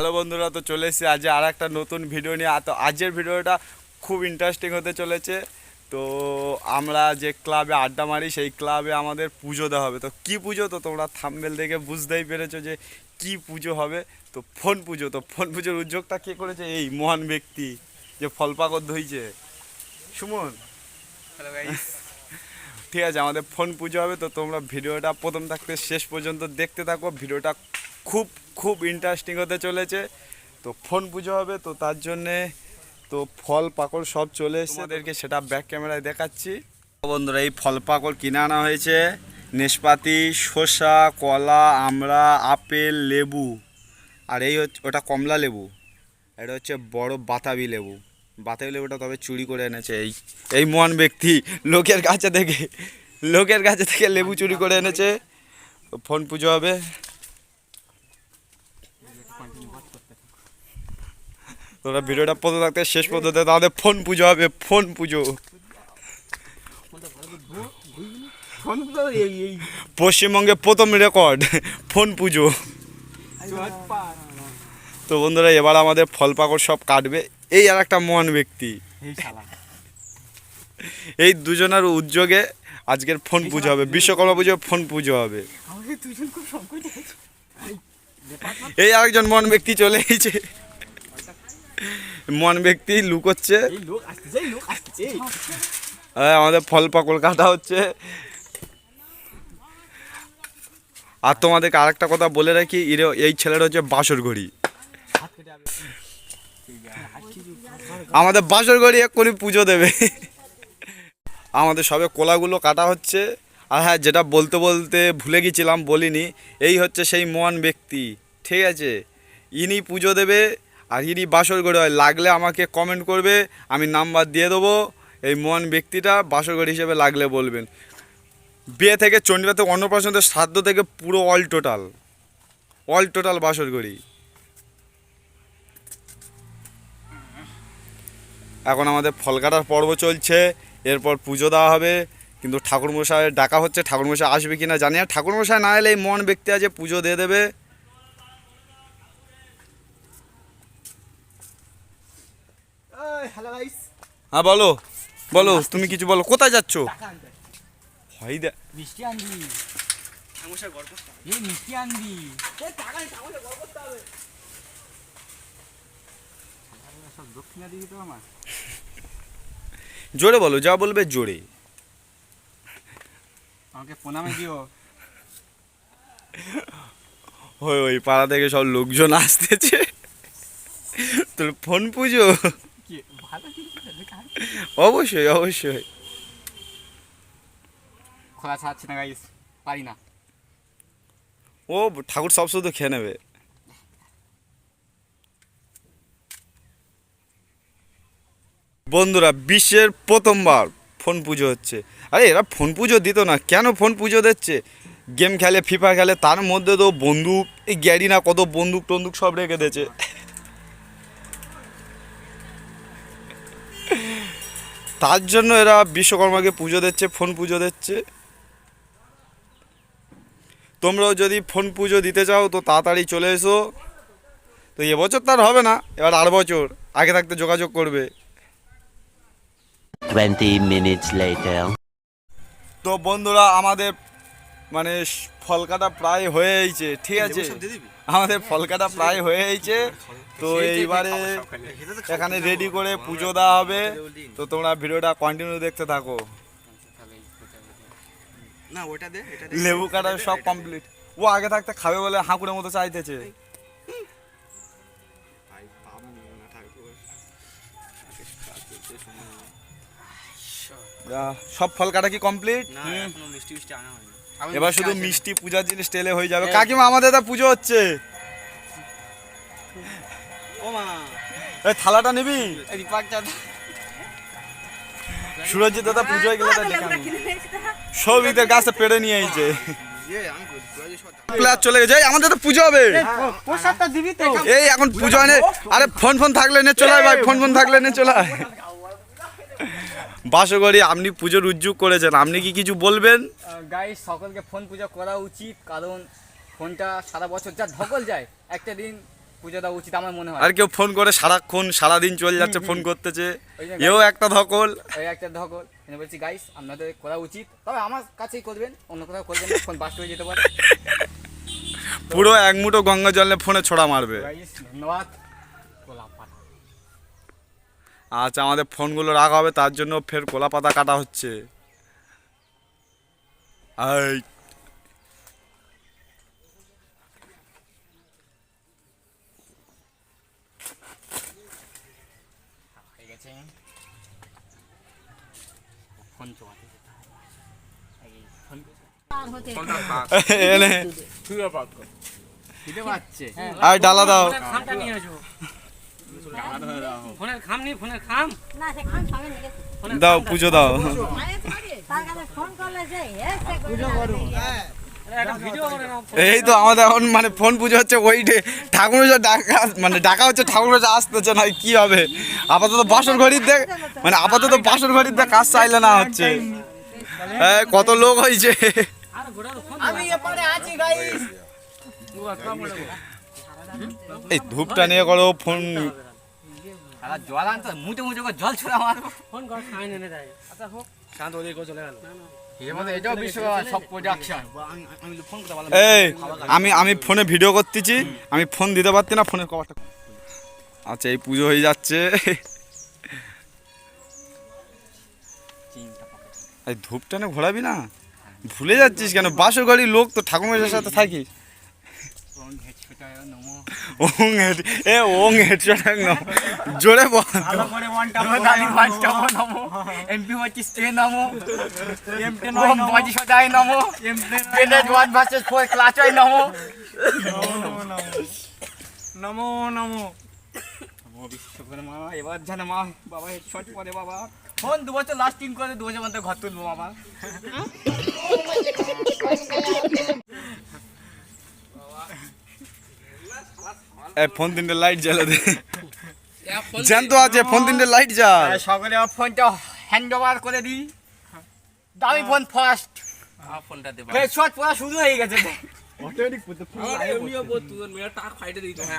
Hello বন্ধুরা তো চলে এসেছি আজ আর একটা নতুন ভিডিও নিয়ে। তো আজকের ভিডিওটা খুব ইন্টারেস্টিং হতে চলেছে। তো আমরা যে ক্লাবে আড্ডা মারি সেই ক্লাবে আমাদের পুজো দেওয়া হবে। তো কি পুজো? তো তোমরা থামবেল দেখে বুঝতেই পেরেছ যে কি পুজো হবে। তো ফোন পুজো তো ফোন পুজোর উদ্যোগটা কে করেছে? এই মহান ব্যক্তি যে ফল পাকড় ধইছে। সুমন। হ্যালো ঠিক আছে আমাদের ফোন পুজো হবে। তো তোমরা ভিডিওটা প্রথম থাকতে শেষ পর্যন্ত দেখতে থাকো। ভিডিওটা খুব খুব ইন্টারেস্টিং হতে চলেছে। তো ফোন পুজো হবে, তো তার জন্যে তো ফল পাকড় সব চলে এসেছে। তোমাদেরকে সেটা ব্যাক ক্যামেরায় দেখাচ্ছি। বন্ধুরা, এই ফল পাকড় কিনে আনা হয়েছে। নেশপাতি শসা, কলা, আমড়া, আপেল, লেবু। আর এই হচ্ছে, ওটা কমলা লেবু। এটা হচ্ছে বড় বাতাবি লেবু। বাতাবি লেবুটা তবে চুরি করে এনেছে এই এই মহান ব্যক্তি। লোকের কাছে থেকে, লোকের কাছে থেকে লেবু চুরি করে এনেছে। ফোন পুজো হবে। তোরা ভিডিওটা প্রথম থাকতে শেষ পর্যন্ত তাহলে ফোন পুজো হবে ফোন পুজো। পশ্চিমবঙ্গে প্রথম রেকর্ড ফোন পুজো। তো বন্ধুরা এবার আমাদের ফল পাকড় সব কাটবে। এই আর একটা মহান ব্যক্তি। এই এই দুজনের উদ্যোগে আজকের ফোন পুজো হবে বিশ্বকর্মা পুজো ফোন পুজো হবে। এই আরেকজন মহান ব্যক্তি চলে এসেছে। মহান ব্যক্তি লুকোচ্ছে হ্যাঁ, আমাদের ফল পাকল কাটা হচ্ছে। আর তোমাদেরকে আরেকটা কথা বলে রাখি এই ছেলেটা হচ্ছে বাসর ঘড়ি। আমাদের বাসর ঘড়ি এক্ষুনি পুজো দেবে। আমাদের সবে কোলাগুলো কাটা হচ্ছে। আর হ্যাঁ যেটা বলতে বলতে ভুলে গেছিলাম বলিনি। এই হচ্ছে সেই মহান ব্যক্তি ঠিক আছে? ইনি পুজো দেবে আর ইনি বাসর ঘড়ি হয়, লাগলে আমাকে কমেন্ট করবে, আমি নাম্বার দিয়ে দেবো। এই মহান ব্যক্তিটা বাসর ঘড়ি হিসেবে লাগলে বলবেন। বিয়ে থেকে চণ্ডীবা থেকে অন্নপ্রাশন শ্রাদ্ধ থেকে পুরো অল টোটাল অল টোটাল বাসর ঘড়ি এখন আমাদের ফল কাটার পর্ব চলছে, এরপর পুজো দেওয়া হবে। কিন্তু ঠাকুরমশাই ডাকা হচ্ছে, ঠাকুরমশাই আসবে কি না জানি না। ঠাকুরমশাই না এলে এই মন ব্যক্তি আছে পুজো দিয়ে দেবে। হ্যালো গাইস হ্যাঁ বলো। বলো তুমি কিছু বলো। কোথায় যাচ্ছ? হয় দে। মিষ্টি আনবি। এই মিষ্টি আনবি। জোরে বলো যা বলবে জোরে। আমাকে প্রণামে দিও। ওই ওই পাড়া থেকে সব লোকজন আসতেছে। তোর ফোন পুজো? অবশ্যই অবশ্যই। খোলা ছাড়ছে না গাইস পারি না। ও ঠাকুর সব শুধু খেয়ে নেবে। বন্ধুরা বিশ্বের প্রথমবার ফোন পুজো হচ্ছে। আরে এরা ফোন পুজো দিত না কেন ফোন পুজো দিচ্ছে? গেম খেলে ফিফা খেলে তার মধ্যে তো বন্দুক এই গ্যারি না কত বন্দুক টন্দুক সব রেখে দিয়েছে। তার জন্য এরা বিশ্বকর্মাকে পুজো দিচ্ছে ফোন পুজো দিচ্ছে। তোমরাও যদি ফোন পুজো দিতে চাও তো তাড়াতাড়ি চলে এসো। তো এবছর তার হবে না এবার আর বছর আগে থাকতে যোগাযোগ করবে। 20 minutes তো বন্ধুরা আমাদের মানে স- ফল কাটা প্রায় হয়ে গেছে ঠিক আছে আমাদের ফল কাটা প্রায় হয়ে গেছে। তো এইবারে এখানে রেডি করে পুজো দেওয়া হবে। তো তোমরা ভিডিওটা কন্টিনিউ দেখতে থাকো। না ওটা দে এটা দে। লেবু কাটা সব কমপ্লিট ও আগে থাকতে খাবে বলে হাঁকুড়ের মতো চাইতেছে। সব ফল কাটা কি কমপ্লিট এবার শুধু মিষ্টি পূজার জিনিস টেলে হয়ে যাবে। কাকিমা আমাদের তো পুজো হচ্ছে। এই থালাটা নিবি? সুরজিৎ দাদা পুজো হয়ে গেলে। সব ঈদের গাছে পেড়ে নিয়ে আইছে ইয়ে চলে গেছে। আমাদের তো পুজো হবে। প্রসাদটা দিবি তো। এই এখন পুজো আরে ফোন ফোন থাকলে নে চলে আয় ভাই। ফোন ফোন থাকলে নে চলে আয়। বাসগরি আপনি পুজোর উদ্যোগ করেছেন। আপনি কি কিছু বলবেন? গাইস সকলকে ফোন পুজো করা উচিত কারণ ফোনটা সারা বছর যা ধকল যায় একটা দিন পুজো দেওয়া উচিত আমার মনে হয়। আর কেউ ফোন করে সারাক্ষণ সারাদিন চলে যাচ্ছে ফোন করতেছে। এও একটা ধকল। ওই একটা ধকল। আমি বলছি গাইস আপনাদের করা উচিত। তবে আমার কাছেই করবেন অন্য কোথাও করবেন ফোন বাস্ট হয়ে যেতে পারে। পুরো এক মুঠো গঙ্গা জলে ফোনে ছোড়া মারবে। ধন্যবাদ। আচ্ছা আমাদের ফোনগুলো রাখা হবে তার জন্য ফের কোলা পাতা কাটা হচ্ছে। এই হয়ে গেছে ফোন চোয়াতে যেতে হবে এই ফোন এনে দিতে পারছে আর ডালা দাও খামটা নিয়ে আসো ফোনের খাম নি ফোনের খাম না সে খান খাবে না গেছে। দাও পুজো দাও তার কাছে ফোন করলে যে এসে পুজো করবে একটা ভিডিও করে নাও এই তো আমাদের এখন মানে ফোন পুজো হচ্ছে ওই ডে- ঠাকুর পুজো ডাকা মানে ডাকা হচ্ছে ঠাকুর পুজো আসতেছে না কি হবে? আপাতত বাসর ঘড়ির দেখ মানে আপাতত বাসর ঘড়ির দেখ কাজ চাইলে না হচ্ছে। কত লোক হয়েছে? আর ঘোড়া তো ফোন আমি এপারে আছি গাইস এই ধূপটা নিয়ে করো ফোন জল আনতো মুটে মুটে করে জল ছড়া মারবো। ফোন কর খাই এনে দেয়। আচ্ছা হোক। শান্ত চলে গেল। এই আমি আমি ফোনে ভিডিও করতেছি। আমি ফোন দিতে পারছি না ফোনের কভারটা আচ্ছা এই পুজো হয়ে যাচ্ছে। এই ধূপটা না ঘোরাবি না? ভুলে যাচ্ছিস কেন? বাসর গাড়ির লোক তো ঠাকুরের সাথে থাকিস ওং হেড এ ওং জোরে বল। দাদি পাঁচটা নমো এমপি হচ্ছে স্টে নমো? এমপি নয় বাজি সদাই নমো। পেনে ওয়ান ভার্সেস ফোর ক্লাচ হয় নমো। নমো নমো। নমো বিশ্বকর্মা এবার জানে মা বাবা হেডশট পরে বাবা। ফোন দু বছর লাস্টিং করে দু বছর মধ্যে ঘর তুলবো বাবা। ফোন তিনটে লাইট জ্বালা দে। জ্যান্ত আছে ফোন তিনটে লাইট জ্বাল। সকলে আমার ফোনটা হ্যান্ড ওভার করে দিই। দামি ফোন ফার্স্ট ফোনটা দে হেডশট পড়া শুরু হয়ে গেছে। এমনিও তুই মেয়েটা টাক ফাইটে দিই তো হ্যাঁ